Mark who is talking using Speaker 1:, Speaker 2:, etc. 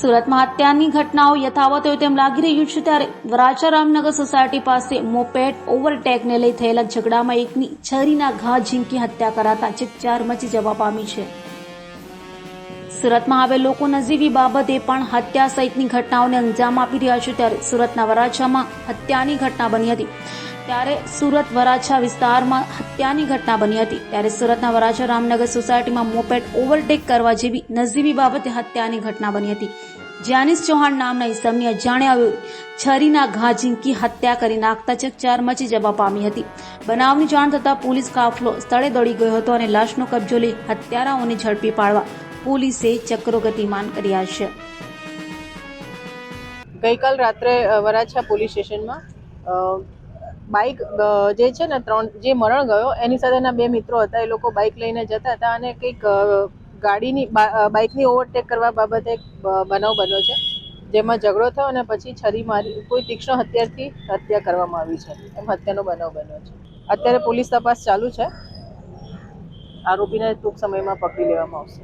Speaker 1: સુરતમાં હત્યાની ઘટનાઓ યથાવત હોય તેમ લાગી રહ્યું છે ત્યારે વરાછા રામનગર સોસાયટી પાસે મોપેટ ઓવરટેકને લઈ થયેલા ઝઘડામાં એકની છરીના ઘા ઝીંકી હત્યા કરાતા ચિકચાર મચી જવા પામી છે. સુરતમાં હવે લોકો નજીવી બાબતે પણ હત્યા સહિતની ઘટનાઓને અંજામ આપી રહ્યા છે ત્યારે સુરતના વરાછામાં હત્યાની ઘટના બની હતી. ત્યારે સુરત વરાછા વિસ્તારમાં હત્યાની ઘટના બની હતી. ત્યારે સુરતના વરાછા રામનગર સોસાયટીમાં મોપેડ ઓવરટેક કરવા જેવી નજીવી બાબતે હત્યાની ઘટના બની હતી. જ્યાનિસ ચૌહાણ નામના ઇસમની અજાણ્યાઓએ છરીના ઘા ઝીંકી હત્યા કરી નાખતા ચકચાર મચી જવા પામી હતી. બનાવની જાણ થતાં પોલીસ કાફલો સ્થળે દોડી ગયો હતો અને લાશનો કબજો લઈ હત્યારાઓને ઝડપી પાડવા પોલીસે ચક્રો ગતિમાન કર્યા છે.
Speaker 2: ગઈકાલ રાત્રે વરાછા પોલીસ સ્ટેશનમાં બાઇક જે છે ને ત્રણ, જે મરણ ગયો, એની સાથેના બે મિત્રો હતા, એ લોકો બાઇક લઈને જતા હતા અને કંઈક ગાડીની બાઇકની ઓવરટેક કરવા બાબતે એક બનાવ બન્યો છે. જેમાં ઝઘડો થયો અને પછી છરી મારી, કોઈ તીક્ષ્ણ હત્યારથી હત્યા કરવામાં આવી છે. એમ હત્યાનો બનાવ બન્યો છે. અત્યારે પોલીસ તપાસ ચાલુ છે. આરોપીને ટૂંક સમયમાં પકડી લેવામાં આવશે.